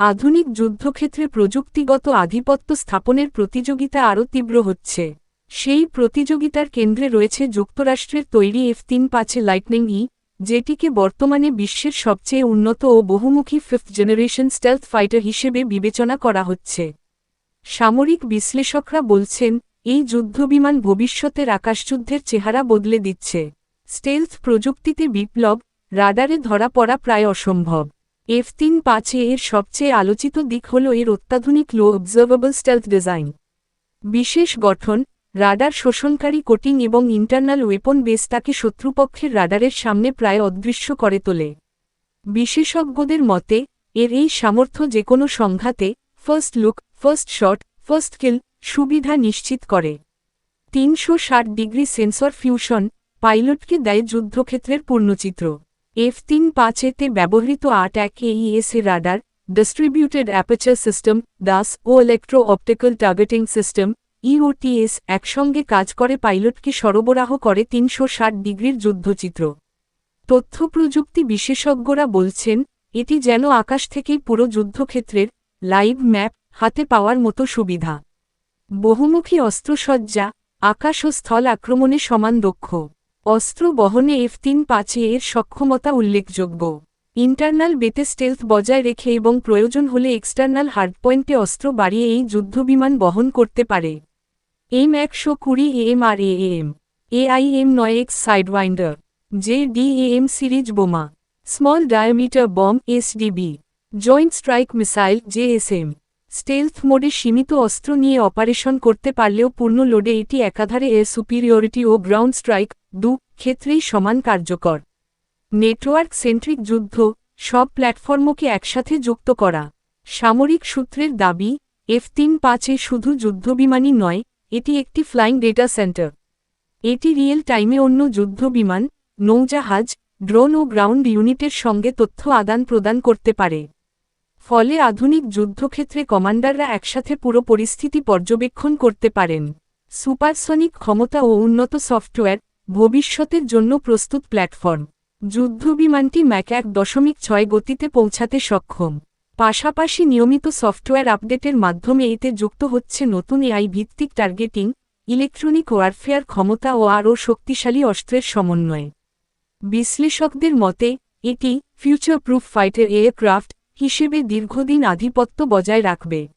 আধুনিক যুদ্ধক্ষেত্রে প্রযুক্তিগত আধিপত্য স্থাপনের প্রতিযোগিতা আরও তীব্র হচ্ছে। সেই প্রতিযোগিতার কেন্দ্রে রয়েছে যুক্তরাষ্ট্রের তৈরি এফ তিন পাঁচে লাইটনিং ই, যেটিকে বর্তমানে বিশ্বের সবচেয়ে উন্নত ও বহুমুখী ফিফথ জেনারেশন স্টেলথ ফাইটার হিসেবে বিবেচনা করা হচ্ছে। সামরিক বিশ্লেষকরা বলছেন, এই যুদ্ধবিমান ভবিষ্যতের আকাশযুদ্ধের চেহারা বদলে দিচ্ছে। স্টেলথ প্রযুক্তিতে বিপ্লব, রাডারে ধরা পড়া প্রায় অসম্ভব। এফ তিন পাঁচে এর সবচেয়ে আলোচিত দিক হল এর অত্যাধুনিক লো অবজার্ভেবল স্টেলথ ডিজাইন বিশেষ গঠন, রাডার শোষণকারী কোটিং এবং ইন্টারনাল ওয়েপন বেস তাকে শত্রুপক্ষের রাডারের সামনে প্রায় অদৃশ্য করে তোলে। বিশেষজ্ঞদের মতে, এর এই সামর্থ্য যে কোনো সংঘাতে first look first shot first kill সুবিধা নিশ্চিত করে। তিনশো ষাট ডিগ্রি সেন্সর ফিউশন পাইলটকে দেয় যুদ্ধক্ষেত্রের পূর্ণচিত্র। এফ তিন পাঁচেতে ব্যবহৃত আট এক AESA radar distributed aperture system DAS ও electro optical targeting system EOTS একসঙ্গে কাজ করে পাইলটকে সরবরাহ করে তিনশো ষাট ডিগ্রির যুদ্ধচিত্র। তথ্য প্রযুক্তি বিশেষজ্ঞরা বলছেন, এটি যেন আকাশ থেকেই পুরো যুদ্ধক্ষেত্রের লাইভ ম্যাপ হাতে পাওয়ার মতো সুবিধা। বহুমুখী অস্ত্রসজ্জা, আকাশ ও স্থল আক্রমণে সমান দক্ষ। অস্ত্র বহনে এফ তিন পাঁচে এর সক্ষমতা উল্লেখযোগ্য। ইন্টারনাল বেতে স্টেলথ বজায় রেখে এবং প্রয়োজন হলে এক্সটার্নাল হার্ডপয়েন্টে অস্ত্র বাড়িয়ে এই যুদ্ধবিমান বহন করতে পারে। এম একশো কুড়ি M R A M AIM নয় X Sidewinder, J DAM series বোমা, small diameter bomb SDB joint strike missile JSM stealth মোডে সীমিত অস্ত্র নিয়ে অপারেশন করতে পারলেও পূর্ণ লোডে এটি একাধারে এ সুপিরিয়রিটি ও গ্রাউন্ড স্ট্রাইক দু ক্ষেত্রেই সমান কার্যকর। নেটওয়ার্ক সেন্ট্রিক যুদ্ধ, সব প্ল্যাটফর্মকে একসাথে যুক্ত করা। সামরিক সূত্রের দাবি, এফ তিন পাঁচে শুধু যুদ্ধবিমানই নয়, এটি একটি ফ্লাইং ডেটা সেন্টার। এটি রিয়েল টাইমে অন্য যুদ্ধবিমান, নৌজাহাজ, ড্রোন ও গ্রাউন্ড ইউনিটের সঙ্গে তথ্য আদান প্রদান করতে পারে। ফলে আধুনিক যুদ্ধক্ষেত্রে কমান্ডাররা একসাথে পুরো পরিস্থিতি পর্যবেক্ষণ করতে পারেন। সুপারসনিক ক্ষমতা ও উন্নত সফটওয়্যার ভবিষ্যতের জন্য প্রস্তুত প্ল্যাটফর্ম। যুদ্ধবিমানটি ম্যাক এক দশমিক ছয় গতিতে পৌঁছাতে সক্ষম। পাশাপাশি নিয়মিত সফটওয়্যার আপডেটের মাধ্যমে এতে যুক্ত হচ্ছে নতুন এআই ভিত্তিক টার্গেটিং, ইলেকট্রনিক ওয়ারফেয়ার ক্ষমতা ও আরও শক্তিশালী অস্ত্রের সমন্বয়ে। বিশ্লেষকদের মতে, এটি ফিউচার প্রুফ ফাইটার এয়ারক্রাফট হিসেবে দীর্ঘদিন আধিপত্য বজায় রাখবে।